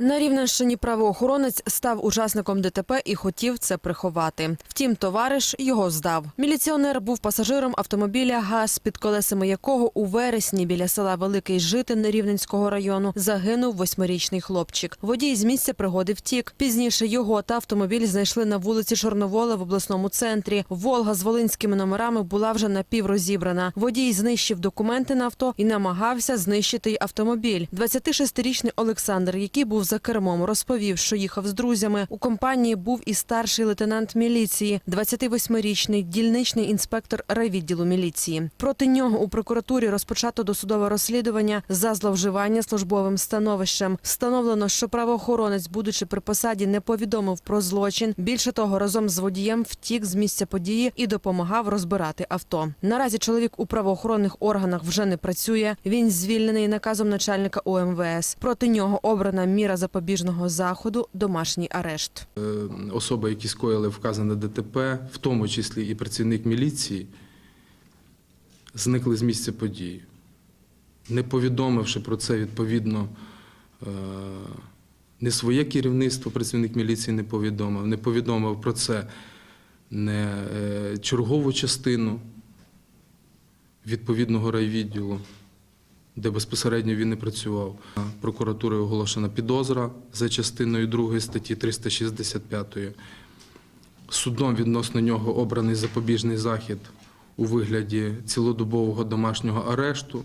На Рівненщині правоохоронець став учасником ДТП і хотів це приховати. Втім, товариш його здав. Міліціонер був пасажиром автомобіля ГАЗ, під колесами якого у вересні біля села Великий Житин Рівненського району загинув восьмирічний хлопчик. Водій з місця пригоди втік. Пізніше його та автомобіль знайшли на вулиці Чорновола в обласному центрі. Волга з волинськими номерами була вже напіврозібрана. Водій знищив документи на авто і намагався знищити й автомобіль. 26-річний Олександр, який був за кермом, розповів, що їхав з друзями. У компанії був і старший лейтенант міліції, 28-річний дільничний інспектор райвідділу міліції. Проти нього у прокуратурі розпочато досудове розслідування за зловживання службовим становищем. Встановлено, що правоохоронець, будучи при посаді, не повідомив про злочин. Більше того, разом з водієм втік з місця події і допомагав розбирати авто. Наразі чоловік у правоохоронних органах вже не працює. Він звільнений наказом начальника ОМВС. Проти нього обрана міра запобіжного заходу домашній арешт. Е, особи, які скоїли вказане ДТП, в тому числі і працівник міліції, зникли з місця події, не повідомивши про це відповідно. е, Не своє керівництво працівник міліції не повідомив, не повідомив про це не е, чергову частину відповідного райвідділу, де безпосередньо він не працював. Прокуратурою оголошена підозра за частиною 2 статті 365. Судом відносно нього обраний запобіжний захід у вигляді цілодобового домашнього арешту